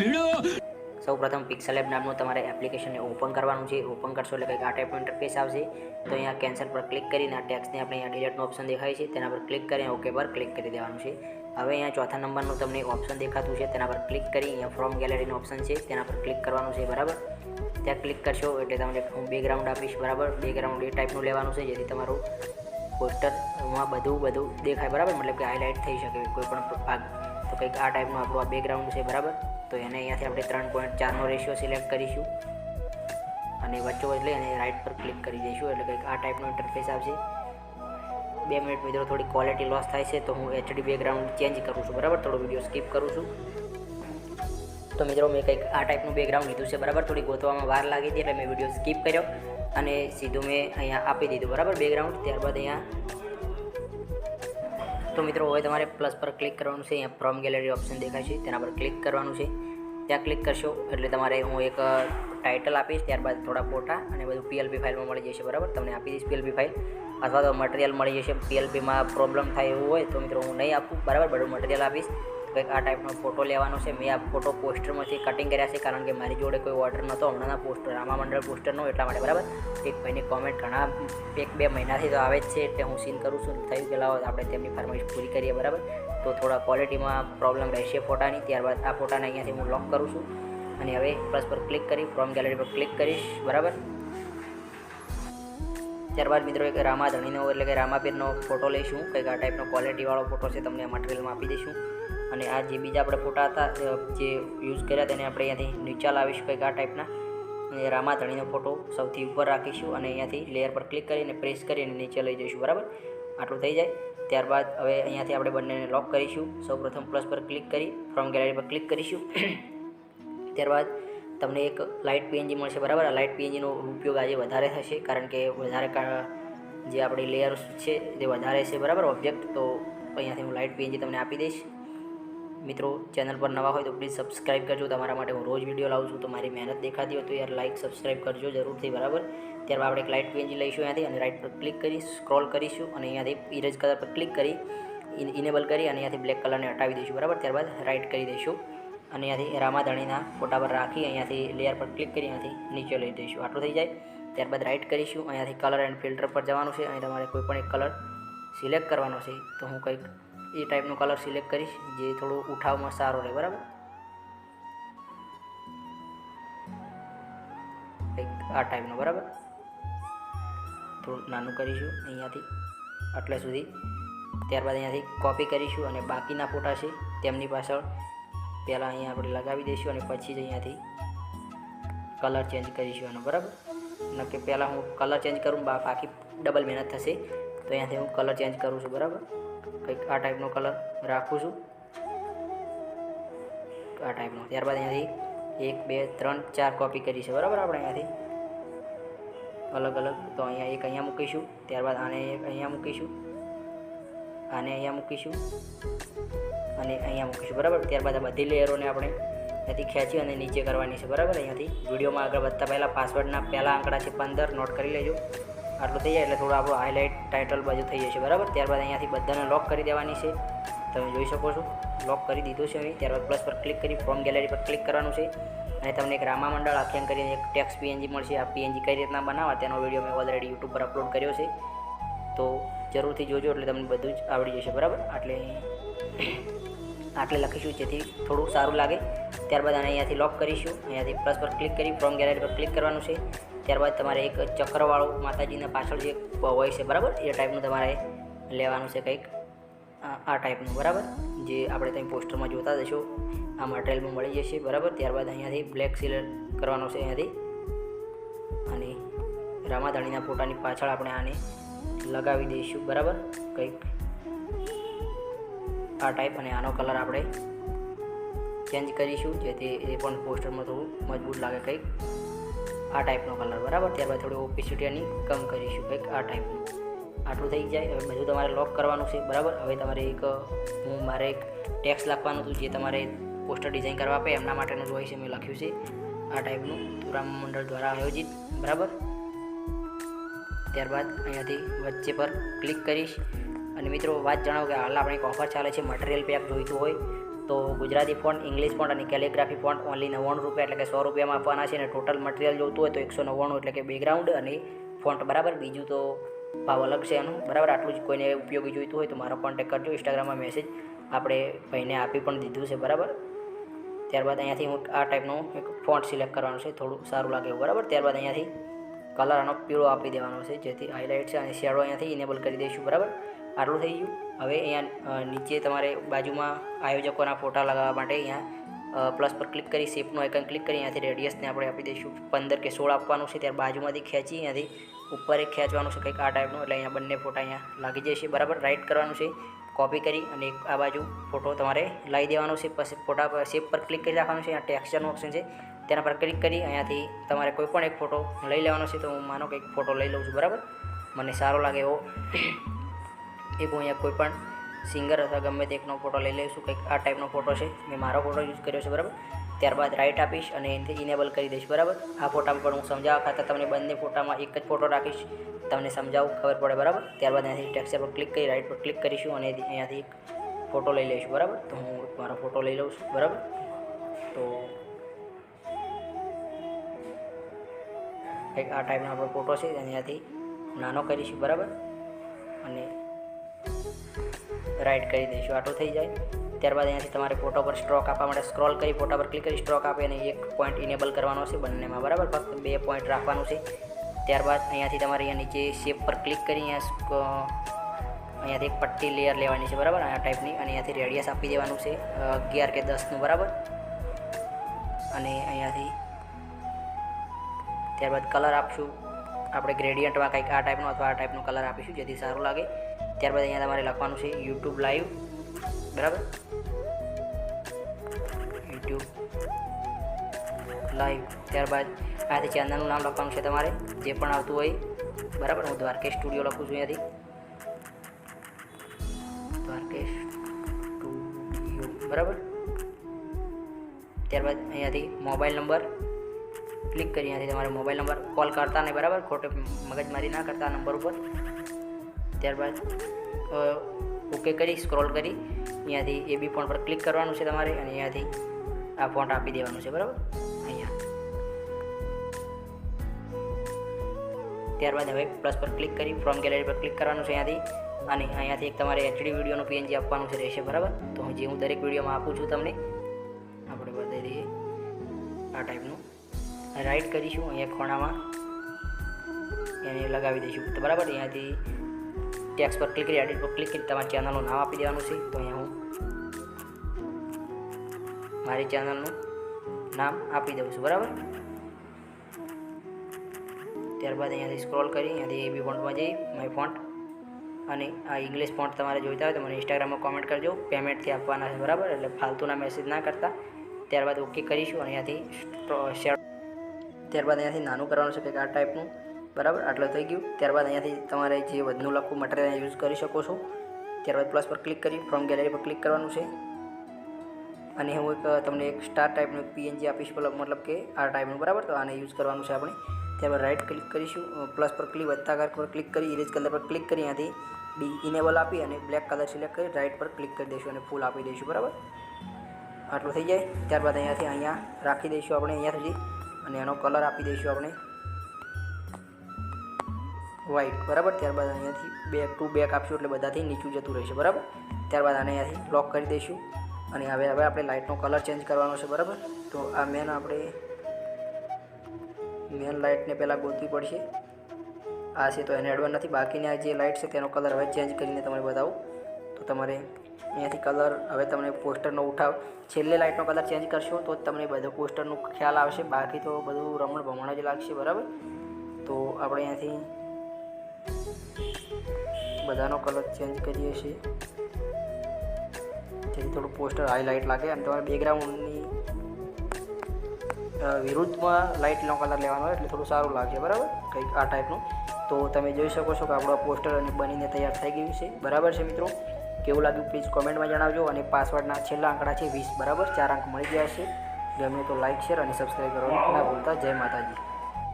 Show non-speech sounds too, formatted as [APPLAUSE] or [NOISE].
ભીડો. સૌ પ્રથમ pixel app નામનું તમારે એપ્લિકેશનને ઓપન કરવાનું છે. ઓપન કરશો એટલે કંઈક આ ટાઈપનું ઇન્ટરફેસ આવશે. તો અહીંયા કેન્સલ પર ક્લિક કરીને આ ટેક્સને આપણે અહીંયા ડિલેટનો ઓપ્શન દેખાય છે. તેના પર ક્લિક કરીને ઓકે પર ક્લિક કરી દેવાનું છે. હવે અહીંયા ચોથા નંબરનું તમને ઓપ્શન દેખાતું છે. તેના પર ક્લિક કરી અહીંયા ફ્રોમ ગેલેરીનો ઓપ્શન છે. તેના પર ક્લિક કરવાનું છે, બરાબર? ત્યાં ક્લિક કરશો એટલે તમને હું બેકગ્રાઉન્ડ આપીશ, બરાબર? બેકગ્રાઉન્ડ એ ટાઈપનું લેવાનું છે, જેથી તમારું પોસ્ટરમાં બધું બધું દેખાય, બરાબર? મતલબ કે હાઇલાઇટ થઈ શકે, કોઈ પણ ભાગ. તો કંઈક આ ટાઈપનું આપણું આ બેકગ્રાઉન્ડ છે, બરાબર? તો એને અહીંયાથી આપણે ત્રણ પોઈન્ટ ચારનો રેશિયો સિલેક્ટ કરીશું. અને વચ્ચોવચ લઈ અને રાઈટ પર ક્લિક કરી દઈશું, એટલે કંઈક આ ટાઈપનો ઇન્ટરફેસ આવશે. બે મિનિટ મિત્રો, થોડી ક્વોલિટી લોસ થાય છે, તો હું એચડી બેકગ્રાઉન્ડ ચેન્જ કરું છું, બરાબર? થોડો વીડિયો સ્કીપ કરું છું. તો મિત્રો, મેં કંઈક આ ટાઈપનું બેકગ્રાઉન્ડ લીધું છે, બરાબર? થોડી ગોતવામાં વાર લાગી હતી, એટલે મેં વીડિયો સ્કીપ કર્યો અને સીધું મેં અહીંયા આપી દીધું, બરાબર? બેકગ્રાઉન્ડ ત્યારબાદ અહીંયા તો મિત્રો, હવે તમારે પ્લસ પર ક્લિક કરવાનું છે. અહીંયા ફ્રોમ ગેલેરી ઓપ્શન દેખાય છે. તેના પર ક્લિક કરવાનું છે. ત્યાં ક્લિક કરશો એટલે તમારે હું એક ટાઇટલ આપીશ, ત્યારબાદ થોડા ફોટા અને બધું પીએલપી ફાઇલમાં મળી જશે, બરાબર? તમને આપી દઈશ પીએલપી ફાઇલ અથવા તો મટીરિયલ મળી જશે. પીએલપીમાં પ્રોબ્લેમ થાય એવું હોય તો મિત્રો હું નહીં આપું, બરાબર? બધું મટીરિયલ આપીશ. કંઈક આ ટાઈપનો ફોટો લેવાનો છે. મેં આ ફોટો પોસ્ટરમાંથી કટિંગ કર્યા છે કારણ કે મારી જોડે કોઈ ઓર્ડર નહોતો. હમણાંના પોસ્ટર રામા મંડળ પોસ્ટરનો એટલા માટે, બરાબર? એક ભાઈની કોમેન્ટ ઘણા, એક બે મહિનાથી તો આવે જ છે, એટલે હું સીન કરું છું. થયું કે લાવો, આપણે તેમની ફરમાઈશ પૂરી કરીએ, બરાબર? તો થોડા ક્વોલિટીમાં પ્રોબ્લેમ રહેશે ફોટાની. ત્યારબાદ આ ફોટાને અહીંયાથી હું લોક કરું છું. અને હવે પ્લસ પર ક્લિક કરી ફ્રોમ ગેલેરી પર ક્લિક કરીશ, બરાબર? ત્યારબાદ મિત્રો એક રામા ધણીનો એટલે કે રામાપીરનો ફોટો લઈશું. કંઈક આ ટાઈપનો ક્વોલિટીવાળો ફોટો છે, તમને મટીરિયલમાં આપી દઈશું. અને આ જે બીજા આપણે ફોટા હતા જે યુઝ કર્યા તેને આપણે અહીંયાથી નીચા લાવીશું કંઈક આ ટાઈપના અને રામાધણીનો ફોટો સૌથી ઉપર રાખીશું અને અહીંયાથી લેયર પર ક્લિક કરીને પ્રેસ કરીને નીચે લઈ જઈશું, બરાબર? આટલું થઈ જાય. ત્યારબાદ હવે અહીંયાથી આપણે બંનેને લોક કરીશું. સૌપ્રથમ પ્લસ પર ક્લિક કરી ફ્રોમ ગેલેરી પર ક્લિક કરીશું. [COUGHS] ત્યારબાદ તમને એક લાઇટ પીએનજી મળશે, બરાબર? આ લાઇટ પીએનજીનો ઉપયોગ આજે વધારે થશે, કારણ કે વધારે જે આપણી લેયર્સ છે તે વધારે છે, બરાબર? ઓબ્જેક્ટ તો અહીંયાથી હું લાઇટ પીએનજી તમને આપી દઈશ. મિત્રો ચેનલ પર નવા હોય તો પ્લીઝ સબસ્ક્રાઇબ કરજો. તમારા માટે હું રોજ વીડિયો લાવું છું, તો મારી મહેનત દેખાતી હોય તો યાર લાઇક સબસ્ક્રાઇબ કરજો જરૂરથી, બરાબર? ત્યારબાદ આપણે એક લાઇટ પીએનજી લઈશું અહીંયાથી અને રાઇટ પર ક્લિક કરી સ્ક્રોલ કરીશું અને અહીંયાથી ઇરેજ કલર પર ક્લિક કરી ઇનેબલ કરી અને અહીંયાથી બ્લેક કલરને હટાવી દઈશું, બરાબર? ત્યારબાદ રાઇટ કરી દઈશું અને અહીંયાથી રામાધણીના ફોટા પર રાખી અહીંયાથી લેયર પર ક્લિક કરી અહીંયાથી નીચે લઈ દઈશું આટલું થઈ જાય. ત્યારબાદ રાઇટ કરીશું. અહીંયાથી કલર એન્ડ ફિલ્ટર પર જવાનું છે. અહીં તમારે કોઈ પણ એક કલર સિલેક્ટ કરવાનો છે, તો હું કંઈક એ ટાઈપનો કલર સિલેક્ટ કરીશ, જે થોડું ઉઠાવમાં સારો રહે, બરાબર? આ ટાઈપનો, બરાબર? થોડું નાનું કરીશું અહીંયાથી, આટલા સુધી. ત્યારબાદ અહીંયાથી કોપી કરીશું અને બાકીના ફોટા છે, તેમની પાછળ પહેલાં અહીંયા આપણે લગાવી દઈશું અને પછી જ અહીંયાથી કલર ચેન્જ કરીશું એનો બરાબર? ન કે પહેલાં હું કલર ચેન્જ કરું બાકી ડબલ મહેનત થશે, તો અહીંયાથી હું કલર ચેન્જ કરું છું, બરાબર? કંઈક આ ટાઈપનો કલર રાખું છું. આ ટાઈપનો ત્યારબાદ અહીંયાથી એક, બે, ત્રણ, ચાર કોપી કરી છે. બરાબર આપણે અહીંયાથી? અલગ અલગ. તો અહીંયા એક અહીંયા મૂકીશું. ત્યારબાદ આને અહીંયા મૂકીશું. આને અહીંયા મૂકીશું. અને અહીંયા મૂકીશું. બરાબર? ત્યારબાદ આ બધી લેયરોને આપણે ત્યાંથી ખેંચી અને નીચે કરવાની છે. બરાબર? અહીંયાથી વિડીયોમાં આગળ વધતા પહેલાં પાસવર્ડના પહેલાં આંકડા છે પંદર. નોટ કરી લેજો. આટલું થઈ જાય એટલે થોડું આપણું હાઇલાઇટ ટાઇટલ બાજુ થઈ જશે, બરાબર? ત્યારબાદ અહીંયાથી બધાને લોક કરી દેવાની છે. તમે જોઈ શકો છો લોક કરી દીધું છે અહીં. ત્યારબાદ પ્લસ પર ક્લિક કરી ફ્રોમ ગેલેરી પર ક્લિક કરવાનું છે. અને તમને એક રામા મંડળ આખ્યાન કરીને એક ટેક્સ પીએનજી મળશે. આ પીએનજી કઈ રીતના બનાવવા, તેનો વીડિયો મેં ઓલરેડી યુટ્યુબ પર અપલોડ કર્યો છે. તો જરૂરથી જોજો, એટલે તમને બધું જ આવડી જશે, બરાબર? એટલે આટલે લખીશું, જેથી થોડું સારું લાગે. ત્યારબાદ આને અહીંયાથી લોક કરીશું. અહીંયાથી પ્લસ પર ક્લિક કરી ફ્રોમ ગેલેરી પર ક્લિક કરવાનું છે. ત્યારબાદ તમારે એક ચક્રવાળું માતાજીના પાછળ જે હોય છે, બરાબર? એ ટાઈપનું તમારે લેવાનું છે કંઈક. આ ટાઈપનું બરાબર? જે આપણે ત્યાં પોસ્ટરમાં જોતા જશો, આ મટીરિયલમાં મળી જશે, બરાબર? ત્યારબાદ અહીંયાથી બ્લેક સિલેક્ટ કરવાનો છે અહીંયાથી. અને રામાધણીના ફોટાની પાછળ આપણે આને લગાવી દઈશું, બરાબર? કંઈક. આ ટાઈપ અને આનો કલર આપણે ચેન્જ કરીશું, જેથી એ પણ પોસ્ટરમાં થોડું મજબૂત લાગે કંઈક. આ ટાઈપનો કલર બરાબર? ત્યારબાદ થોડી ઓપિસિટીની કમ કરીશું કંઈક આ ટાઈપનું આટલું થઈ જાય. હવે બધું તમારે લોક કરવાનું છે, બરાબર? હવે તમારે એક, હું, મારે એક ટેક્સ લખવાનું હતું જે તમારે પોસ્ટર ડિઝાઇન કરવા આપે, એમના માટેનું જ છે, મેં લખ્યું છે આ ટાઈપનું તુરામ મંડળ દ્વારા આયોજિત, બરાબર? ત્યારબાદ અહીંયાથી વચ્ચે પર ક્લિક કરીશ. અને મિત્રો, વાત જણાવો કે હાલ આપણે એક ઓફર ચાલે છે મટીરિયલ પેક જોઈતું હોય તો ગુજરાતી ફોન્ટ, ઇંગ્લિશ ફોન્ટ અને કેલિગ્રાફી ફોન્ટ ઓનલી નવ્વાણું રૂપિયા એટલે કે સો રૂપિયામાં આપવાના છે અને ટોટલ મટીરિયલ જોતું હોય તો એકસો નવ્વાણું એટલે કે બેકગ્રાઉન્ડ અને ફોન્ટ બરાબર. બીજું તો ભાવ અલગ છે એનું. બરાબર, આટલું જ કોઈને ઉપયોગી જોઈતું હોય તો મારો કોન્ટેક્ટ કરજો ઇન્સ્ટાગ્રામમાં મેસેજ આપણે ભાઈને આપી પણ દીધું છે, બરાબર? ત્યારબાદ અહીંયાથી હું આ ટાઈપનું એક ફોન્ટ સિલેક્ટ કરવાનું છે, થોડું સારું લાગે એવું, બરાબર? ત્યારબાદ અહીંયાથી કલર આનો પીળો આપી દેવાનો છે, જેથી હાઇલાઇટ છે અને શેડો અહીંયાથી ઇનેબલ કરી દઈશું, બરાબર? આટલું થઈ ગયું. હવે અહીંયા નીચે તમારે બાજુમાં આયોજકોના ફોટા લગાવવા માટે અહીંયા પ્લસ પર ક્લિક કરી શેપનું આઇકન ક્લિક કરી, અહીંયાથી રેડિયસને આપણે આપી દઈશું. પંદર કે સોળ આપવાનું છે, ત્યારે બાજુમાંથી ખેંચી, અહીંયાથી ઉપર એક ખેંચવાનું છે, કંઈક આ ટાઈપનું એટલે અહીંયા બંને ફોટા અહીંયા લાગી જશે. બરાબર? રાઇટ કરવાનું છે કોપી કરી, અને આ બાજુ ફોટો તમારે લાવી દેવાનો છે. પછી ફોટા પર શેપ પર ક્લિક કરી રાખવાનું છે, અહીંયા ટેક્સચરનું ઓપ્શન છે. તેના પર ક્લિક કરી, અહીંયાથી તમારે કોઈ પણ એક ફોટો લઈ લેવાનો છે, તો હું માનો કે એક ફોટો લઈ લઉં છું. બરાબર? મને સારો લાગે એવો એક હું અહીંયા કોઈ પણ સિંગર અથવા ગમે તે એકનો ફોટો લઈ લઈશું, કંઈક આ ટાઈપનો ફોટો છે. મેં મારો ફોટો યુઝ કર્યો છે, બરાબર? ત્યારબાદ રાઇટ આપીશ અને ઇનેબલ કરી દઈશ, બરાબર? આ ફોટામાં પણ હું સમજાવવા ખાતર તમને બંને ફોટામાં એક જ ફોટો રાખીશ. તમને સમજાવું, ખબર પડે, બરાબર? ત્યારબાદ અહીંયાથી ટેક્સચર પર ક્લિક કરી રાઈટ પર ક્લિક કરીશું અને અહીંયાથી ફોટો લઈ લઈશું, બરાબર? તો હું મારો ફોટો લઈ લઉં છું, બરાબર? તો કંઈક આ ટાઈપનો આપણો ફોટો છે અહીંયાથી નાનો કરીશું, બરાબર? અને રાઈટ કરી દઈશું. આટલું થઈ જાય. ત્યારબાદ અહીંયાથી તમારે ફોટો પર સ્ટ્રોક આપવા માટે સ્ક્રોલ કરી ફોટા પર ક્લિક કરી સ્ટ્રોક આપી અને એક પોઈન્ટ ઇનેબલ કરવાનો છે બંનેમાં. બરાબર? ફક્ત બે પોઈન્ટ રાખવાનું છે. ત્યારબાદ અહીંયાથી તમારે અહીંયા નીચે શેપ પર ક્લિક કરી અહીંયા અહીંયાથી એક પટ્ટી લેયર લેવાની છે. બરાબર? આ ટાઈપની અને અહીંયાથી રેડિયસ આપી દેવાનું છે અગિયાર કે દસનું બરાબર? અને અહીંયાથી ત્યારબાદ કલર આપશું. આપણે ગ્રેડિયન્ટમાં કંઈક આ ટાઈપનો અથવા આ ટાઈપનો કલર આપીશું, જેથી સારું લાગે. ત્યારબાદ અહીંયા તમારે લખવાનું છે યુટ્યુબ લાઈવ બરાબર? યુટ્યુબ લાઈવ ત્યારબાદ અહીંયાથી ચેનલનું નામ લખવાનું છે તમારે, જે પણ આવતું હોય, બરાબર? હું દ્વારકેશ સ્ટુડિયો લખું છું અહીંયાથી. દ્વારકેશ સ્ટુડિયો બરાબર? ત્યારબાદ અહીંયાથી મોબાઈલ નંબર ક્લિક કરી અહીંયાથી તમારે મોબાઈલ નંબર કોલ કરતા નહીં, બરાબર? ખોટે મગજમારી ના કરતા નંબર ઉપર. ત્યારબાદ ઓકે કરી સ્ક્રોલ કરી. અહીંયાથી એ બી ફોન પર ક્લિક કરવાનું છે તમારે અને અહીંયાથી આ ફોન્ટ આપી દેવાનું છે, બરાબર? અહીંયા. ત્યારબાદ હવે પ્લસ પર ક્લિક કરી ફ્રોમ ગેલેરી પર ક્લિક કરવાનું છે અહીંયાથી અને અહીંયાથી એક તમારે એચડી વિડીયોનું પીએનજી આપવાનું છે રહેશે, બરાબર? તો જે હું દરેક વિડીયોમાં આપું છું તમને, આપણે બતાવી દઈએ. આ ટાઈપનું રાઈટ કરીશું, અહીંયા ખોણામાં. એને લગાવી દઈશું. તો બરાબર, અહીંયાથી ટેક્સ પર ક્લિક કરી એડિટ પર ક્લિક કરી, તમારા ચેનલનું નામ આપી દેવાનું છે. તો અહીંયા હું મારી ચેનલનું નામ આપી દઉં છું, બરાબર? ત્યારબાદ અહીંયાથી સ્ક્રોલ કરી, અહીંયાથી એ બી ફોન્ટમાં જઈ માય ફોન્ટ અને આ ઇંગ્લિશ ફોન્ટ તમારે જોઈતા હોય તો મને ઇન્સ્ટાગ્રામમાં કોમેન્ટ કરજો. પેમેન્ટથી આપવાના છે, બરાબર? એટલે ફાલતુના મેસેજ ના કરતા. ત્યારબાદ ઓકે કરીશું અને અહીંયાથી ત્યારબાદ અહીંયાથી નાનું કરવાનું છે, કંઈક આ ટાઈપનું બરાબર? આટલું થઈ ગયું. ત્યારબાદ અહીંયાથી તમારે જે વધનું લખવું મટીરિયલ યુઝ કરી શકો છો. ત્યારબાદ પ્લસ પર ક્લિક કરી ફ્રોમ ગેલેરી પર ક્લિક કરવાનું છે. અને હું એક તમને એક સ્ટાર ટાઈપનું એક પીએનજી આપીશ મતલબ કે આ ટાઈપનું બરાબર? તો આને યુઝ કરવાનું છે આપણે. ત્યારબાદ રાઇટ ક્લિક કરીશું. પ્લસ પર ક્લિક વત્તા પર ક્લિક કરી ઇરેજ કલર પર ક્લિક કરી, અહીંયાથી બી ઇનેબલ આપી અને બ્લેક કલર સિલેક્ટ કરી રાઇટ પર ક્લિક કરી દઈશું અને ફૂલ આપી દઈશું, બરાબર? આટલું થઈ જાય. ત્યારબાદ અહીંયાથી અહીંયા રાખી દઈશું આપણે અહીંયા સુધી અને એનો કલર આપી દઈશું આપણે. વ્હાઈટ બરાબર? ત્યારબાદ અહીંયાથી બે ટુ બેક આપશું એટલે બધાથી નીચું જતું રહેશે, બરાબર? ત્યારબાદ આને અહીંયાથી લોક કરી દઈશું. અને હવે હવે આપણે લાઇટનો કલર ચેન્જ કરવાનો છે, બરાબર? તો આ મેન આપણે મેન લાઇટને પહેલાં ગોતવી પડશે. આ છે તો એને એડવાન્સ નથી, બાકીની આ જે લાઇટ છે તેનો કલર હવે ચેન્જ કરીને તમને બતાવું. તો તમારે અહીંયાથી કલર હવે તમને પોસ્ટરનો ઉઠાવ. છેલ્લે લાઇટનો કલર ચેન્જ કરશો તો તમને બધો પોસ્ટરનું ખ્યાલ આવશે. બાકી તો બધું રમણ ભમણ જ લાગશે, બરાબર? તો આપણે અહીંયાથી બધાનો કલર ચેન્જ કરીએ છીએ. જેથી થોડું પોસ્ટર હાઈલાઇટ લાગે અને તમારે બેકગ્રાઉન્ડની વિરુદ્ધમાં લાઇટનો કલર લેવાનો હોય એટલે થોડું સારું લાગશે બરાબર? કંઈક આ ટાઈપનું તો તમે જોઈ શકો છો કે આપણું પોસ્ટર અને બનીને તૈયાર થઈ ગયું છે. બરાબર છે મિત્રો? કેવું લાગ્યું પ્લીઝ કોમેન્ટમાં જણાવજો અને પાસવર્ડના છેલ્લા આંકડા છે વીસ, બરાબર? ચાર અંક મળી ગયા છે. ગમે તો લાઇક શેર અને સબસ્ક્રાઈબ કરવાનું ના ભૂલતા. જય માતાજી.